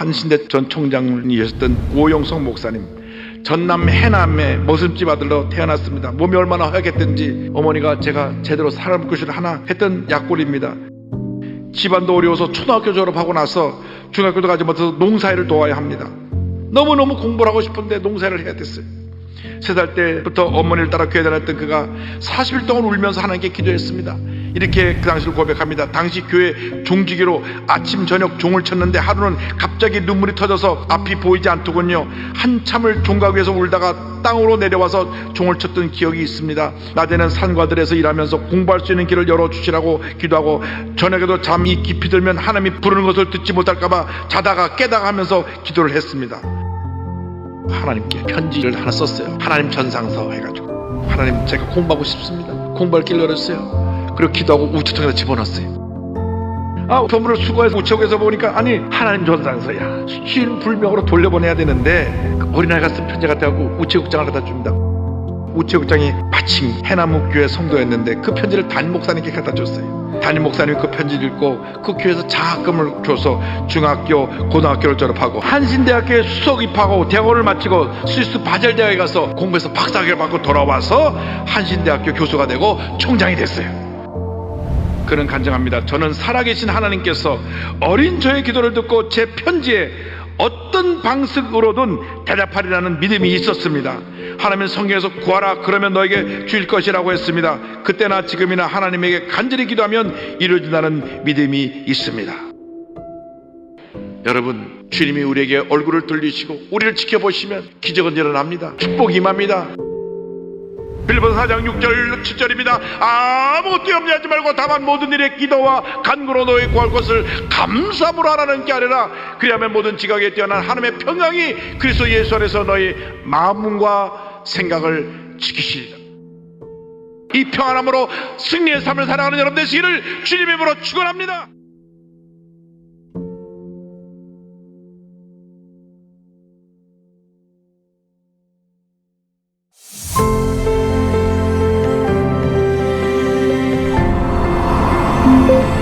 한신대 전 총장이셨던 오용성 목사님 전남 해남의 모습집 아들로 태어났습니다. 몸이 얼마나 허약했던지 어머니가 제가 제대로 사람 것을 하나 했던 약골입니다. 집안도 어려워서 초등학교 졸업하고 나서 중학교도 가지 못해서 농사일을 도와야 합니다. 너무너무 공부를 하고 싶은데 농사일을 해야 됐어요. 세 살 때부터 어머니를 따라 교회 다녔던 그가 40일 동안 울면서 하나님께 기도했습니다. 이렇게 그 당시를 고백합니다. 당시 교회 종지기로 아침 저녁 종을 쳤는데 하루는 갑자기 눈물이 터져서 앞이 보이지 않더군요. 한참을 종각 위에서 울다가 땅으로 내려와서 종을 쳤던 기억이 있습니다. 낮에는 산과들에서 일하면서 공부할 수 있는 길을 열어주시라고 기도하고 저녁에도 잠이 깊이 들면 하나님이 부르는 것을 듣지 못할까봐 자다가 깨다가 하면서 기도를 했습니다. 하나님께 편지를 하나 썼어요. 하나님 전상서 해가지고 하나님 제가 공부하고 싶습니다. 공부할 길 열었어요. 그리고 기도하고 우체통에다 집어넣었어요. 아 부모를 수고해서 우체국에서 보니까 아니 하나님 전상서야 쉰 불명으로 돌려보내야 되는데 그 어린아이가 쓴 편지 같아갖고 우체국장을 갖다 줍니다. 우체국장이 마침 해나무 교회 성도였는데 그 편지를 담임 목사님께 갖다 줬어요. 담임 목사님이 그 편지를 읽고 그 교회에서 장학금을 줘서 중학교, 고등학교를 졸업하고 한신대학교에 수석 입학하고 대학원을 마치고 스위스 바젤 대학에 가서 공부해서 박사학위를 받고 돌아와서 한신대학교 교수가 되고 총장이 됐어요. 그는 간증합니다. 저는 살아계신 하나님께서 어린 저의 기도를 듣고 제 편지에 어떤 방식으로든 대답하리라는 믿음이 있었습니다. 하나님은 성경에서 구하라 그러면 너에게 주일 것이라고 했습니다. 그때나 지금이나 하나님에게 간절히 기도하면 이루어진다는 믿음이 있습니다. 여러분 주님이 우리에게 얼굴을 돌리시고 우리를 지켜보시면 기적은 일어납니다. 축복이 임합니다. 빌리본 4장 6절 7절입니다. 아무것도 염려하지 말고 다만 모든 일에 기도와 간구로 너희 구할 것을 감사함으로 하라는 게 아니라 그리하면 모든 지각에 뛰어난 하나님의 평강이 그리스도 예수 안에서 너희 마음과 생각을 지키시리라. 이 평안함으로 승리의 삶을 살아가는 여러분 되시기를 주님의 이름으로 축원합니다. you